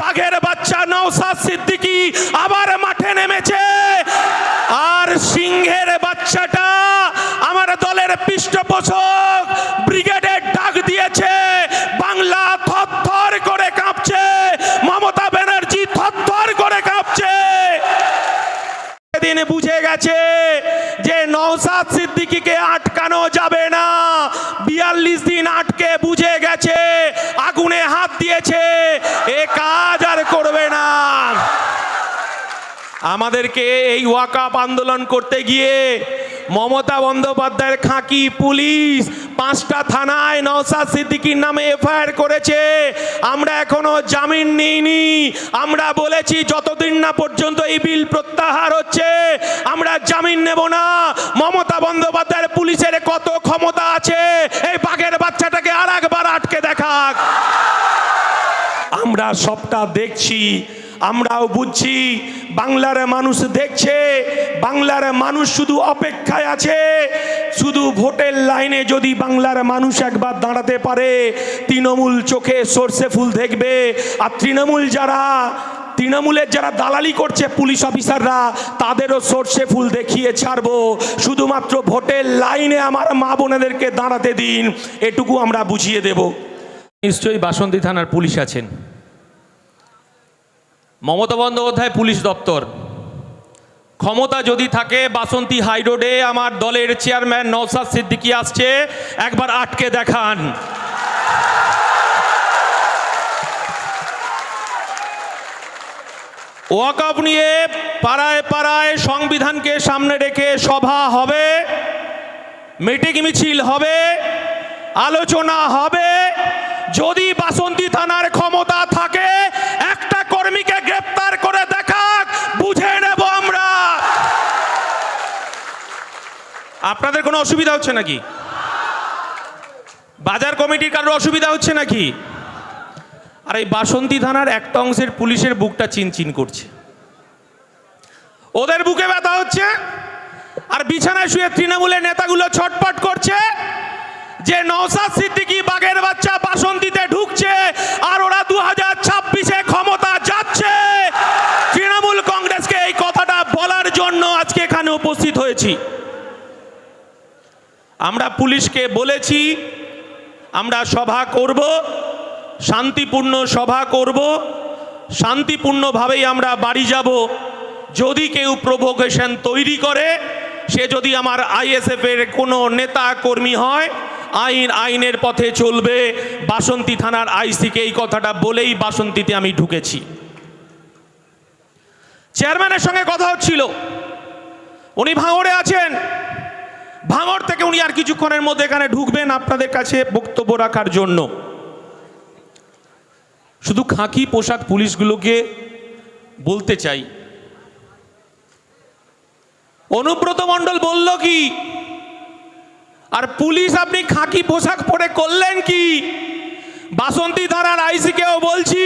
বাঘের বাচ্চা নওসাদ সিদ্দিকি আবার মাঠে নেমেছে। আর সিংহের বাচ্চাটা আমার দলের পৃষ্ঠপোষক ব্রিগেডের ডাক দিয়েছে। বাংলা থরথর করে কাঁপছে। মমতা ব্যানার্জি থরথর করে কাঁপছে। দিন বুঝে গেছে যে নওসাদ সিদ্দিকিকে আটকানো যাবে না। বিয়াল্লিশ দিন আটকে বুঝে গেছে আগুনে হাত দিয়েছে এ কাজ আর করবে না আমাদেরকে এই ওয়াকাপ আন্দোলন করতে গিয়ে মমতা বন্দ্যোপাধ্যায়ের খাঁকি পুলিশ পাঁচটা থানায় নওসাদ সিদ্দিকীর নামে এফআইআর করেছে। আমরা এখনও জামিন নিইনি। আমরা বলেছি যতদিন না পর্যন্ত এই বিল প্রত্যাহার হচ্ছে, আমরা জামিন নেব না। মমতা বন্দ্যোপাধ্যায়ের পুলিশের কত ক্ষমতা আছে, এই বাঘের বাচ্চাটাকে আর একবার আটকে দেখাক। আমরা সবটা দেখছি। আমরাও বুঝছি, বাংলার মানুষ দেখছে, বাংলার মানুষ শুধু অপেক্ষায় আছে, শুধু ভোটের লাইনে যদি বাংলার মানুষ একবার দাঁড়াতে পারে, তৃণমূল চোখে সর্ষে ফুল দেখবে। আর তৃণমূল যারা, তৃণমূলের যারা দালালি করছে পুলিশ অফিসাররা, তাদেরও সর্ষে ফুল দেখিয়ে ছাড়বো। শুধুমাত্র ভোটের লাইনে আমার মা বোনেদেরকে দাঁড়াতে দিন, এটুকু আমরা বুঝিয়ে দেব। নিশ্চয়ই বাসন্তী থানার পুলিশ আছেন। মমতা বন্দ্যোপাধ্যায় পুলিশ দপ্তর। ক্ষমতা যদি থাকে, বাসন্তী হাই রোডে আমার দলের চেয়ারম্যান নওসাদ সিদ্দিকী আসছে, একবার আটকে দেখান। ওয়াকআপ নিয়ে পাড়ায় পাড়ায় সংবিধানকে সামনে রেখে সভা হবে, মিটিং মিছিল হবে, আলোচনা হবে, যদি বাসন্তী থানার ক্ষমতা থাকে একটা কর্মীকে গ্রেপ্তার করে দেখাক বুঝে নেব আমরা আপনাদের কোনো অসুবিধা হচ্ছে নাকি? বাজার কমিটির কারোর অসুবিধা হচ্ছে নাকি? আর এই বাসন্তী থানার একটা অংশের পুলিশের বুকটা চিনচিন করছে। ওদের বুকে ব্যথা হচ্ছে, আর বিছানায় শুয়ে তৃণমূলের নেতাগুলো ছটপট করছে যে নওসাদ সিদ্দিকী বাঘের বাচ্চা বাসন্তীতে ঢুকছে আর ওরা দু হাজার ছাব্বিশে ক্ষমতা যাচ্ছে। তৃণমূল কংগ্রেসকে এই কথাটা বলার জন্য আজকে এখানে উপস্থিত হয়েছি। আমরা পুলিশকে বলেছি, আমরা সভা করব, শান্তিপূর্ণ সভা করব, শান্তিপূর্ণভাবেই আমরা বাড়ি যাব। যদি কেউ প্রভোকেশন তৈরি করে, সে যদি আমার আইএসএফ এর কোনো নেতা কর্মী হয়, আইন, আইনের পথে চলবে। বাসন্তী থানার আইসিকে এই কথাটা বলেই বাসন্তীতে আমি ঢুকেছি। চেয়ারম্যানের সঙ্গে কথা হচ্ছিল। উনি ভাঙড়ে আছেন। ভাঙড় থেকে উনি আর কিছুক্ষণের মধ্যে এখানে ঢুকবেন আপনাদের কাছে বক্তব্য রাখার জন্য। শুধু খাঁকি পোশাক পুলিশগুলোকে বলতে চাই। অনুব্রত মণ্ডল বলল কি, আর পুলিশ আপনি খাঁকি পোশাক পরে করলেন কি? বাসন্তী ধারার আইসিকেও বলছি,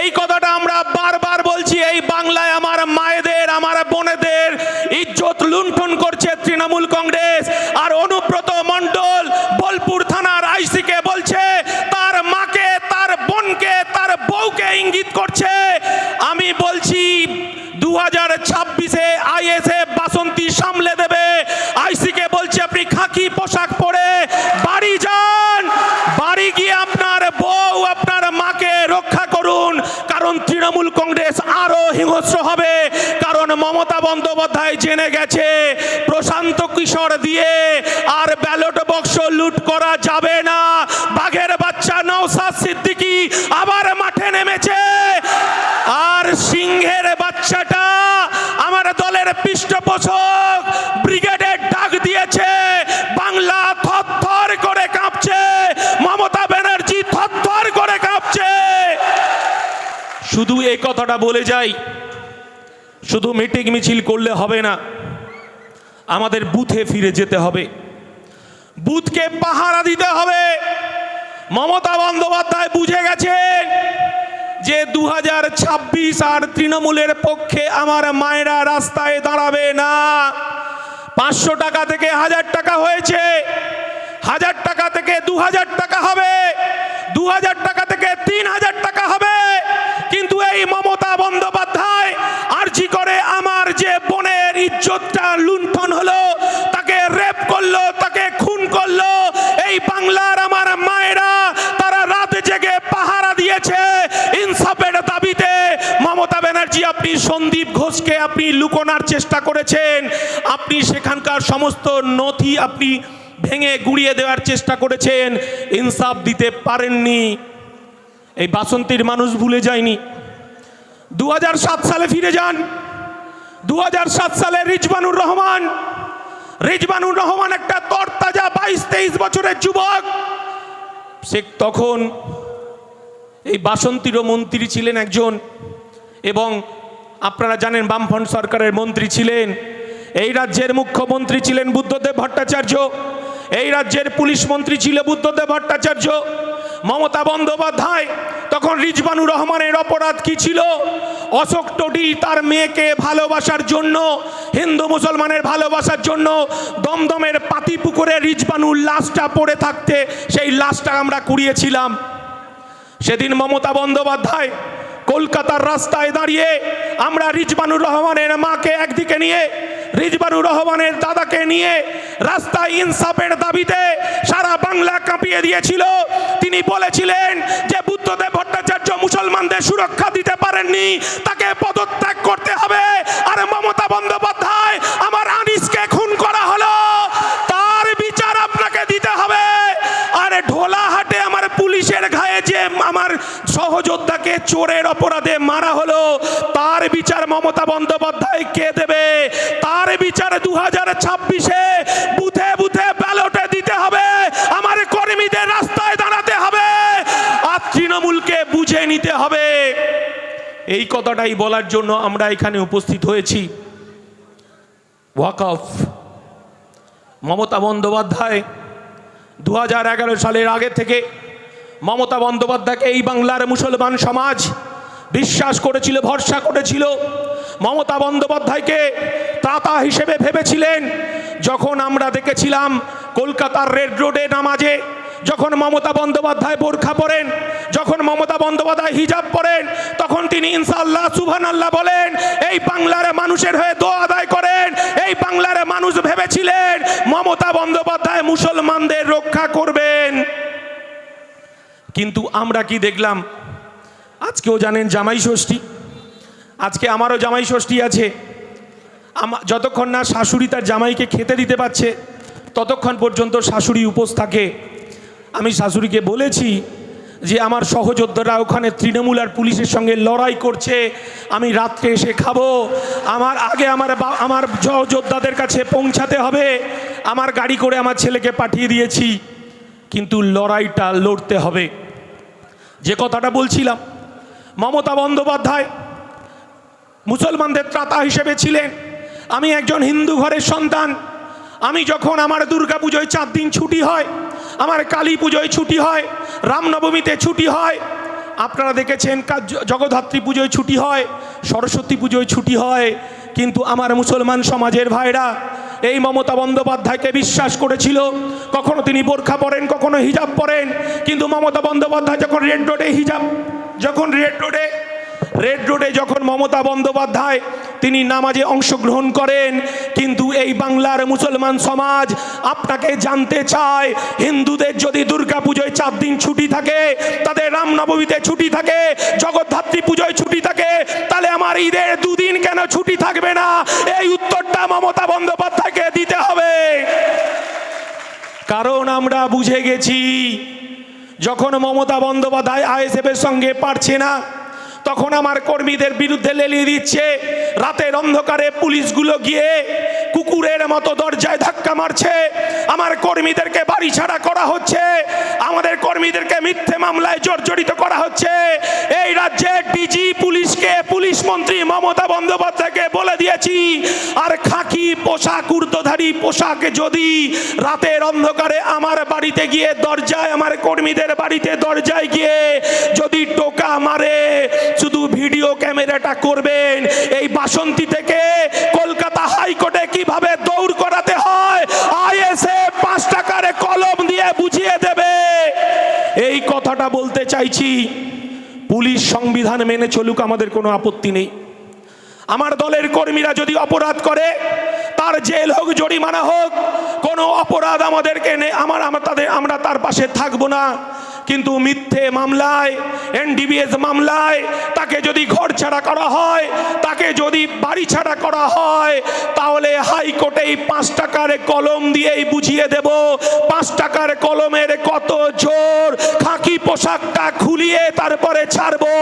এই কথাটা আমরা বারবার বলছি, এই বাংলায় আমার মায়েদের, আমার বোনেদের লুণ্ঠন করছে তৃণমূল কংগ্রেস আর অনুব্রত মণ্ডল বোলপুর থানার আইসিকে বলছে, তার মাকে, তার বোনকে, তার বউকে ইঙ্গিত করছে। আমি বলছি দু হাজার ছাব্বিশে আইএসএফ বাসন্তী সামলে দেবে। আইসিকে বলছে, আপনি খাকি পোশাক পরে বাড়ি যান। বাড়ি গিয়ে আপনার বউ, আপনার মাকে রক্ষা করুন, কারণ তৃণমূল কংগ্রেস আরও হিংস্র হবে। কারণ মমতা বন্দ্যোপাধ্যায় জেনে গেছে, প্রশান্ত কিশোর দিয়ে আর ব্যালট বক্স লুট করা যাবে না। বাঘের বাচ্চা নওসাদ সিদ্দিকি আবার মাঠে নেমেছে। আর সিংহের বাচ্চাটা আমার দলের পৃষ্ঠপোষক ব্রিগেডের ডাক দিয়েছে। বাংলা থরথর করে কাঁপছে। মমতা ব্যানার্জি থরথর করে কাঁপছে। শুধু এই কথাটা বলে যাই শুধু মিটিং মিছিল করলে হবে না, আমাদের বুথে ফিরে যেতে হবে। বুথকে পাহারা দিতে হবে। মমতা বন্দ্যোপাধ্যায় বুঝে গেছেন যে দু হাজার ছাব্বিশ আর তৃণমূলের পক্ষে আমার মায়েরা রাস্তায় দাঁড়াবে না। পাঁচশো টাকা থেকে হাজার টাকা হয়েছে। হাজার টাকা থেকে দু হাজার টাকা হবে। দু হাজার টাকা থেকে তিন হাজার হাজার টাকা হবে কিন্তু এই মমতা বন্দ্যোপাধ্যায় আরজি করে আমার যে বোনের ইজ্জতটা লুণ্ঠন হলো, তাকে রেপ করল, তাকে খুন করল। এই বাংলার আমার মায়েরা, তারা রাত জেগে পাহারা দিয়েছে ইনসাফের দাবিতে। মমতা ব্যানার্জি, আপনি সন্দীপ ঘোষকে আপনি লুকোনার চেষ্টা করেছেন। আপনি সেখানকার সমস্ত নথি আপনি ভেঙে গুড়িয়ে দেওয়ার চেষ্টা করেছেন। ইনসাফ দিতে পারেননি। এই বাসন্তীর মানুষ ভুলে যায়নি। দু হাজার সাত সালে ফিরে যান। দুহাজার সাত সালে রিজবানুর রহমান রিজবানুর রহমান একটা তরতাজা বাইশ তেইশ বছরের যুবক। সে তখন এই বাসন্তীরও মন্ত্রী ছিলেন একজন এবং আপনারা জানেন বামফ্রন্ট সরকারের মন্ত্রী ছিলেন। এই রাজ্যের মুখ্যমন্ত্রী ছিলেন বুদ্ধদেব ভট্টাচার্য। এই রাজ্যের পুলিশ মন্ত্রী ছিল বুদ্ধদেব ভট্টাচার্য। মমতা বন্দ্যোপাধ্যায়, তখন রিজবানুর রহমানের অপরাধ কি ছিল? অশোক টডি তার মেয়েকে ভালোবাসার জন্য, হিন্দু মুসলমানের ভালোবাসার জন্য দমদমের পাতি পুকুরে রিজবানুর লাশটা পড়ে থাকতে, সেই লাশটা আমরা কুড়িয়েছিলাম। সেদিন মমতা বন্দ্যোপাধ্যায় কলকাতার রাস্তায় দাঁড়িয়ে আমরা রিজবানুর রহমানের মাকে একদিকে নিয়ে রিজবানুর রহমানের দাদাকে নিয়ে রাস্তায় ইনসাফের দাবিতে সারা বাংলা কাঁপিয়ে দিয়েছিল। তিনি বলেছিলেন যে বুদ্ধদেব ভট্টাচার্য মুসলমানদের সুরক্ষা দিতে পারেননি, তাকে পদত্যাগ করতে হবে। আর মমতা বন্দ্যোপাধ্যায় আমার আনিসকে খুন করা সহযোদ্ধাকে চোরের অপরাধে মারা হলো। তার বিচার মমতা বন্দ্যোপাধ্যায় কে দেবে? তার বিচার দু হাজার ছাব্বিশে বুথে বুথে ব্যালটে দিতে হবে। আমার কর্মীদের রাস্তায় দাঁড়াতে হবে। আর তৃণমূলকে বুঝে নিতে হবে। এই কথাটাই বলার জন্য আমরা এখানে উপস্থিত হয়েছি। ওয়াকফ। মমতা বন্দ্যোপাধ্যায় দু হাজার এগারো সালের আগে থেকে মমতা বন্দ্যোপাধ্যায়কে এই বাংলার মুসলমান সমাজ বিশ্বাস করেছিল, ভরসা করেছিল। মমতা বন্দ্যোপাধ্যায়কে তাতা হিসেবে ভেবেছিলেন, যখন আমরা দেখেছিলাম কলকাতার রেড রোডে নামাজে, যখন মমতা বন্দ্যোপাধ্যায় বোরখা পরেন, যখন মমতা বন্দ্যোপাধ্যায় হিজাব পরেন, তখন তিনি ইনশাল্লাহ সুবহান আল্লাহ বলেন, এই বাংলার মানুষের হয়ে দোয়া আদায় করেন। এই বাংলার মানুষ ভেবেছিলেন, মমতা বন্দ্যোপাধ্যায় মুসলমানদের রক্ষা করবেন। কিন্তু আমরা কি দেখলাম? আজকেও জানেন জামাই ষষ্ঠী। আজকে আমারও জামাই ষষ্ঠী আছে। যতক্ষণ না শাশুড়ি তার জামাইকে খেতে দিতে পারছে, ততক্ষণ পর্যন্ত শাশুড়ি উপোস থাকে। আমি শাশুড়িকে বলেছি যে, আমার সহযোদ্ধারা ওখানে তৃণমূল আর পুলিশের সঙ্গে লড়াই করছে, আমি রাত্রে এসে খাব। আমার আগে আমার আমার সহযোদ্ধাদের কাছে পৌঁছাতে হবে। আমার গাড়ি করে আমার ছেলেকে পাঠিয়ে দিয়েছি। কিন্তু লড়াইটা লড়তে হবে। যে কথাটা বলছিলাম, মমতা বন্দ্যোপাধ্যায় মুসলমানদের ত্রাতা হিসেবে ছিলেন। আমি একজন হিন্দু ঘরের সন্তান। আমি যখন আমার দুর্গা পুজোয় চার দিন ছুটি হয়, আমার কালী পুজোয় ছুটি হয়, রামনবমীতে ছুটি হয়, আপনারা দেখেছেন জগদ্ধাত্রী পুজোয় ছুটি হয়, সরস্বতী পুজোয় ছুটি হয়, কিন্তু আমার মুসলমান সমাজের ভাইরা এই মমতা বন্দ্যোপাধ্যায়কে বিশ্বাস করেছিল। কখনো তিনি বোরখা পরেন, কখনো হিজাব পরেন। কিন্তু মমতা বন্দ্যোপাধ্যায় যখন রেড রোডে হিজাব, যখন রেড রোডে রেড রোডে যখন মমতা বন্দ্যোপাধ্যায় তিনি নামাজে অংশগ্রহণ করেন, কিন্তু এই বাংলার মুসলমান সমাজ আপনাকে জানতে চায়, হিন্দুদের যদি দুর্গা পুজোয় চার দিন ছুটি থাকে, তাদের রামনবমীতে ছুটি থাকে, জগদ্ধাত্রী পুজোয় ছুটি থাকে, তাহলে আমার ঈদের দুদিন কেন ছুটি থাকবে না? এই উত্তরটা মমতা বন্দ্যোপাধ্যায়কে দিতে হবে। কারণ আমরা বুঝে গেছি, যখন মমতা বন্দ্যোপাধ্যায় আইএসএফের সঙ্গে পারছে না, তখন আমার কর্মীদের বিরুদ্ধে লেলিয়ে দিচ্ছে। রাতের অন্ধকারে পুলিশগুলো গিয়ে কুকুরের মতো দরজায় ধাক্কা মারছে। আমার কর্মীদেরকে বাড়ি ছাড়া করা হচ্ছে। আমাদের কর্মীদেরকে মিথ্যে মামলায় জর্জরিত করা হচ্ছে। এই রাজ্যে ডিজি পুলিশকে পুলিশ মন্ত্রী মমতা বন্দ্যোপাধ্যায়কে বলে দিয়েছি, আর খাকি পোশাক ঊর্ধ্বধারী পোশাক যদি রাতের অন্ধকারে আমার বাড়িতে গিয়ে দরজায়, আমার কর্মীদের বাড়িতে দরজায় গিয়ে যদি টোকা মারে, শুধু ভিডিও ক্যামেরাটা করবেন। এই বাসন্তী থেকে কলকাতা হাইকোর্টে কীভাবে দৌড় করাতে হয়? আইএসএ পাঁচ টাকার কলম দিয়ে বুঝিয়ে দেবে। এই কথাটা বলতে চাইছি পুলিশ সংবিধান মেনে চলুক, আমাদের কোনো আপত্তি নেই। আমার দলের কর্মীরা যদি অপরাধ করে, তার জেল হোক, জরিমানা হোক, কোনো অপরাধ আমাদেরকে আমার আমরা তাদের আমরা তার পাশে থাকব না। কিন্তু মিথ্যে মামলায় এনডিবিএস মামলায়, তাকে যদি ঘর ছাড়া করা হয়, তাকে যদি বাড়ি ছাড়া করা হয়, তাহলে হাইকোর্টে এই পাঁচ টাকার কলম দিয়েই বুঝিয়ে দেব, পাঁচ টাকার কলমের কত জোর, খাকি পোশাকটা খুলিয়ে তারপরে ছাড়বো।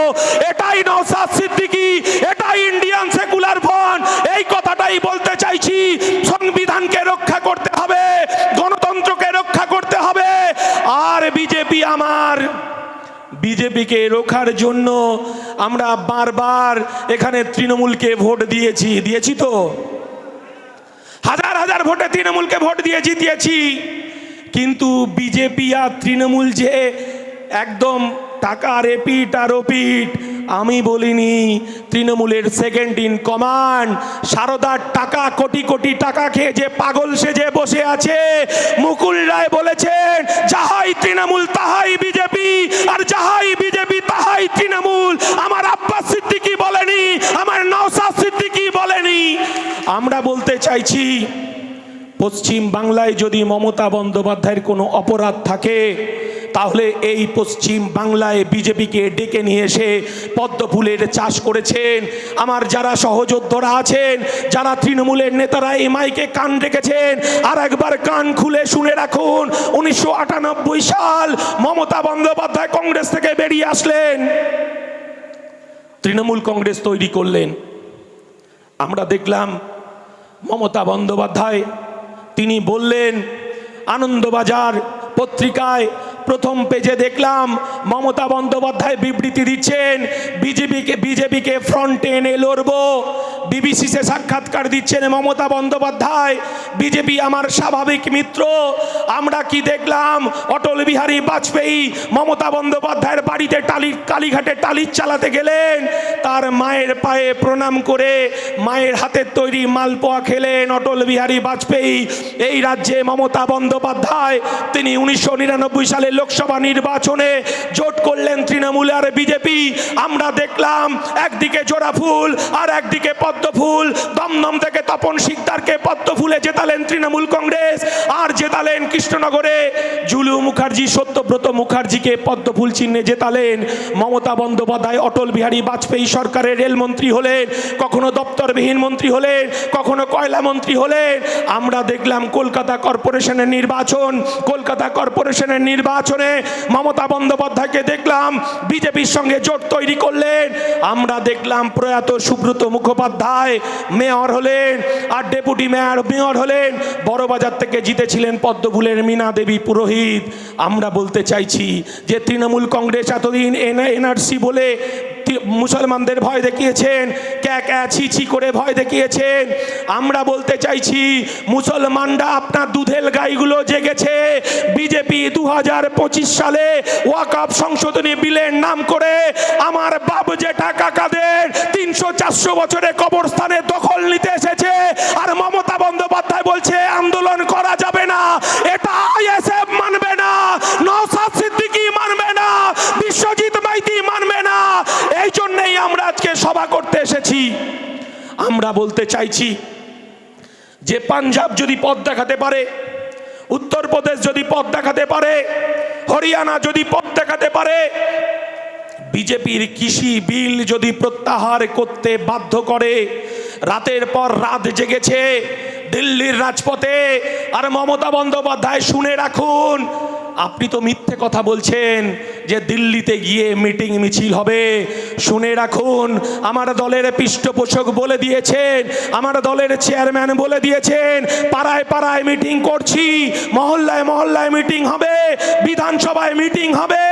এটাই নৌসাদ সিদ্দিকি, এটাই ইন্ডিয়ান সেকুলার ফ্রন্ট এই কথাটাই বলতে চাইছি সংবিধানকে রক্ষা করতে হবে গণতন্ত্রকে রক্ষা করতে হবে আর বিজেপি আমার। বিজেপিকে রোখার জন্য আমরা বারবার এখানে তৃণমূলকে ভোট দিয়েছি। দিয়েছি তো? হাজার হাজার ভোটে তৃণমূলকে ভোট দিয়েছি দিয়েছি। কিন্তু বিজেপি আর তৃণমূল যে একদম টাকা রেপিট আর ওপিট। আমি বলিনি, তৃণমূলের সেকেন্ড ইন কমান্ড সারদার টাকা, কোটি কোটি টাকা খেয়ে যে পাগল সেজে বসে আছে। মুকুল রায় বলেছেন, যাহাই তৃণমূল তাহাই বিজেপি, আর যাহাই বিজেপি তাহাই তৃণমূল। আমার আব্বাস সিদ্দিকি বলেনি, আমার নওসাদ সিদ্দিকি বলেনি। আমরা বলতে চাইছি পশ্চিম বাংলায় যদি মমতা বন্দ্যোপাধ্যায়ের কোনো অপরাধ থাকে, তাহলে এই পশ্চিম বাংলায় বিজেপিকে ডেকে নিয়ে এসে পদ্ম ফুলের চাষ করেছেন। আমার যারা সহযোদ্ধরা আছেন, যারা তৃণমূলের নেতারা এই মাইকে কান রেখেছেন আর একবার কান খুলে শুনে রাখুন, উনিশশো আটানব্বই সাল মমতা বন্দ্যোপাধ্যায় কংগ্রেস থেকে বেরিয়ে আসলেন। তৃণমূল কংগ্রেস তৈরি করলেন। আমরা দেখলাম মমতা বন্দ্যোপাধ্যায় তিনি বললেন আনন্দবাজার পত্রিকায় প্রথম পেজে দেখলাম মমতা বন্দ্যোপাধ্যায় বিবৃতি দিচ্ছেন, বিজেপিকে বিজেপিকে ফ্রন্টে এনে লড়বো। বিবিসিতে সাক্ষাৎকার দিচ্ছেন মমতা বন্দ্যোপাধ্যায়, বিজেপি আমার স্বাভাবিক মিত্র। আমরা কি দেখলাম? অটল বিহারী বাজপেয়ী মমতা বন্দ্যোপাধ্যায়ের বাড়িতে টালি, কালীঘাটে টালির চালাতে গেলেন। তার মায়ের পায়ে প্রণাম করে মায়ের হাতের তৈরি মালপোয়া খেলেন অটল বিহারী বাজপেয়ী। এই রাজ্যে মমতা বন্দ্যোপাধ্যায়, তিনি উনিশশো নিরানব্বই সালে লোকসভা নির্বাচনে জোট করলেন তৃণমূল আর বিজেপি। আমরা দেখলাম একদিকে জোড়া ফুল আর একদিকে পদ্ম ফুল। দমদম থেকে তপন শিকদারকে পদ্ম ফুলে জেতালেন তৃণমূল কংগ্রেস আর জেতালেন কৃষ্ণনগরে। জুলু মুখার্জি, সত্যব্রত মুখার্জিকে পদ্ম ফুল চিহ্নে জেতালেন। মমতা বন্দ্যোপাধ্যায়, অটল বিহারী বাজপেয়ী সরকারের রেলমন্ত্রী হলেন। কখনো দপ্তরবিহীন মন্ত্রী হলেন, কখনো কয়লা মন্ত্রী হলেন। আমরা দেখলাম কলকাতা কর্পোরেশনের নির্বাচন, কলকাতা কর্পোরেশনের নির্বাচনে মমতা বন্দ্যোপাধ্যায়কে দেখলাম বিজেপির সঙ্গে জোট তৈরি করলেন। আমরা দেখলাম প্রয়াত সুব্রত মুখোপাধ্যায় মেয়র হলেন আর ডেপুটি মেয়র মেয়র হলেন। বড়বাজার থেকে জিতেছিলেন পদ্মফুলের মীনা দেবী পুরোহিত। আমরা বলতে চাইছি যে তৃণমূল কংগ্রেস এতদিন এনআরসি বলে মুসলমানদের ভয় দেখিয়েছেন। ক্যা ক্যা, ছি ছি করে ভয় দেখিয়েছেন। আমরা বলতে চাইছি, মুসলমানরা আপনার দুধেল গাইগুলো জেগেছে। বিজেপি দু হাজার পঁচিশ সালে ওয়াকাপ সংশোধনী বিলের নাম করে আমার বাবু জেঠা কাকাদের তিনশো চারশো বছরে কবরস্থানে দখল নিতে এসেছে। আর মমতা বন্দ্যোপাধ্যায় বলছে, আন্দোলন করা যাবে না। এটা আইএসএফ মানবে না। নওসাদ সিদ্দিকী মানবে না বিশ্বজিৎ মাইতি মানবে না এই জন্যই আমরা আজকে সভা করতে এসেছি। আমরা বলতে চাইছি যে পাঞ্জাব যদি পথ দেখাতে পারে, উত্তরপ্রদেশ যদি পথ দেখাতে পারে, হরিয়ানা যদি পথ দেখাতে পারে, বিজেপির কৃষি বিল যদি প্রত্যাহার করতে বাধ্য করে, রাতের পর রাত জেগেছে দিল্লির রাজপথে। আর মমতা বন্দ্যোপাধ্যায় শুনে রাখুন, আপনি তো মিথ্যে কথা বলছেন যে দিল্লিতে গিয়ে মিটিং মিছিল হবে, শুনে রাখুন, আমার দলের পৃষ্ঠপোষক বলে দিয়েছেন, আমার দলের চেয়ারম্যান বলে দিয়েছেন, পাড়ায় পাড়ায় মিটিং করছি, মহল্লায় মহল্লায় মিটিং হবে, বিধানসভায় মিটিং হবে,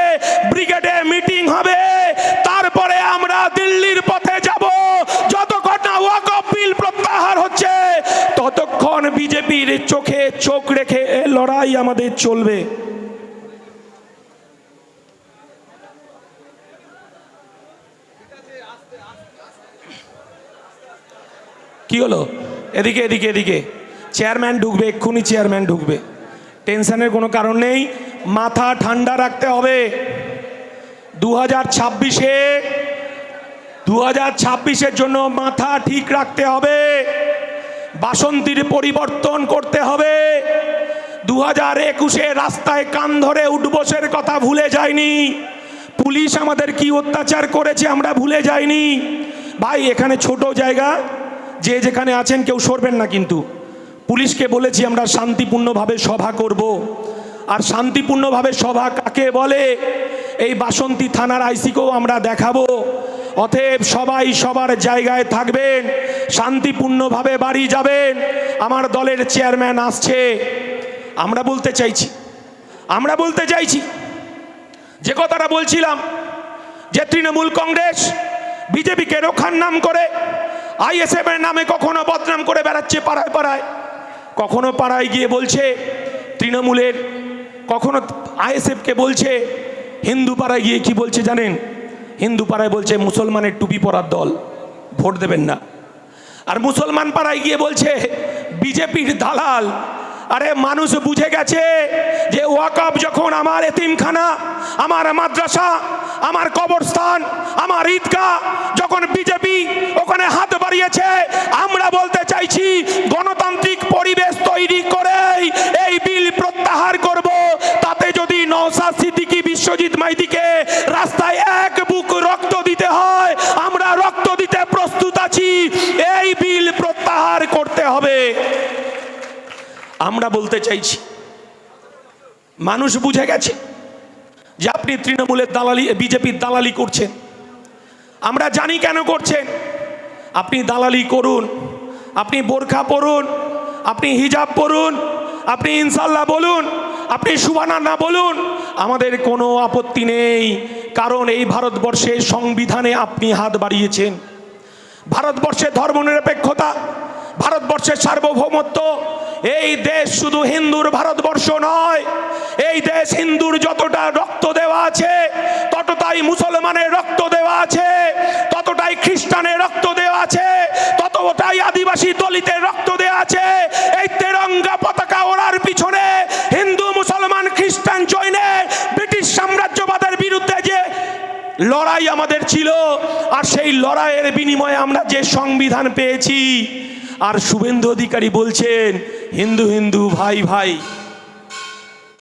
ব্রিগেডে মিটিং হবে, তারপরে আমরা দিল্লির পথে যাব। যতক্ষণ না ওয়াকফ বিল প্রত্যাহার হচ্ছে, ততক্ষণ বিজেপির চোখে চোখ রেখে লড়াই আমাদের চলবে। কি হলো? এদিকে এদিকে এদিকে। চেয়ারম্যান ঢুকবে, এক্ষুনি চেয়ারম্যান ঢুকবে। টেনশনের কোনো কারণ নেই। মাথা ঠান্ডা রাখতে হবে। দু হাজার ছাব্বিশে দু হাজার ছাব্বিশের জন্য মাথা ঠিক রাখতে হবে। বাসন্তীর পরিবর্তন করতে হবে। দু হাজার একুশে রাস্তায় কান ধরে উঠবসের কথা ভুলে যায়নি পুলিশ আমাদের কি অত্যাচার করেছে আমরা ভুলে যাইনি। ভাই, এখানে ছোট জায়গা। যে যেখানে আছেন কেউ সরবেন না কিন্তু। পুলিশকে বলেছি আমরা শান্তিপূর্ণভাবে সভা করব। আর শান্তিপূর্ণভাবে সভা কাকে বলে? এই বাসন্তী থানার আইসিকেও আমরা দেখাবো। অতএব সবাই সবার জায়গায় থাকবেন, শান্তিপূর্ণভাবে বাড়ি যাবেন। আমার দলের চেয়ারম্যান আসছে। আমরা বলতে চাইছি, আমরা বলতে চাইছি, যে কথাটা বলছিলাম যে তৃণমূল কংগ্রেস বিজেপিকে রক্ষার নাম করে আইএসএফ এর নামে কখনো বদনাম করে বেড়াচ্ছে পাড়ায় পাড়ায়। কখনো পাড়ায় গিয়ে বলছে, তৃণমূলের, কখনো আইএসএফকে বলছে, হিন্দু পাড়ায় গিয়ে কি বলছে জানেন? হিন্দু পাড়ায় বলছে মুসলমানের টুপি পরার দল, ভোট দেবেন না। আর মুসলমান পাড়ায় গিয়ে বলছে, বিজেপির দালাল আরে মানুষ বুঝে গেছে যে ওয়াকফ যখন আমার এতিমখানা, আমার মাদ্রাসা, আমার কবরস্থান, আমার ঈদগাহ, যখন বিজেপি ওখানে হাত বাড়িয়েছে, আমরা বলতে চাইছি গণতান্ত্রিক পরিবেশ তৈরি করেই এই বিল প্রত্যাহার করব। তাতে যদি নওসাদ সিদ্দিকী বিশ্বজিৎ মাইতিকে রাস্তায় এক বুক রক্ত দিতে হয়, আমরা রক্ত দিতে প্রস্তুত আছি। এই বিল প্রত্যাহার করতে হবে আমরা বলতে চাইছি, মানুষ বুঝে গেছে যে আপনি তৃণমূলের দালালি, বিজেপির দালালি করছেন। আমরা জানি কেন করছেন। আপনি দালালি করুন, আপনি বোরখা পরুন, আপনি হিজাব পরুন, আপনি ইনশাল্লাহ বলুন, আপনি সুবানা না বলুন, আমাদের কোনো আপত্তি নেই। কারণ এই ভারতবর্ষের সংবিধানে আপনি হাত বাড়িয়েছেন। ভারতবর্ষের ধর্মনিরপেক্ষতা ভারতবর্ষের সার্বভৌমত্ব, এই দেশ শুধু হিন্দুর ভারতবর্ষ নয়, এই দেশ হিন্দুর যতটা রক্ত দেওয়া আছে, ততটাই মুসলমানের রক্ত দেওয়া আছে, ততটাই খ্রিস্টানের রক্ত দেওয়া আছে, ততটাই আদিবাসী দলিতের রক্ত দেওয়া আছে, এই তেরঙ্গা পতাকা ওড়ার পিছনে হিন্দু, মুসলমান, খ্রিস্টান জৈনে, ব্রিটিশ সাম্রাজ্যবাদের বিরুদ্ধে যে লড়াই আমাদের ছিল, আর সেই লড়াইয়ের বিনিময়ে আমরা যে সংবিধান পেয়েছি আর শুভেন্দু অধিকারী বলছেন হিন্দু হিন্দু ভাই ভাই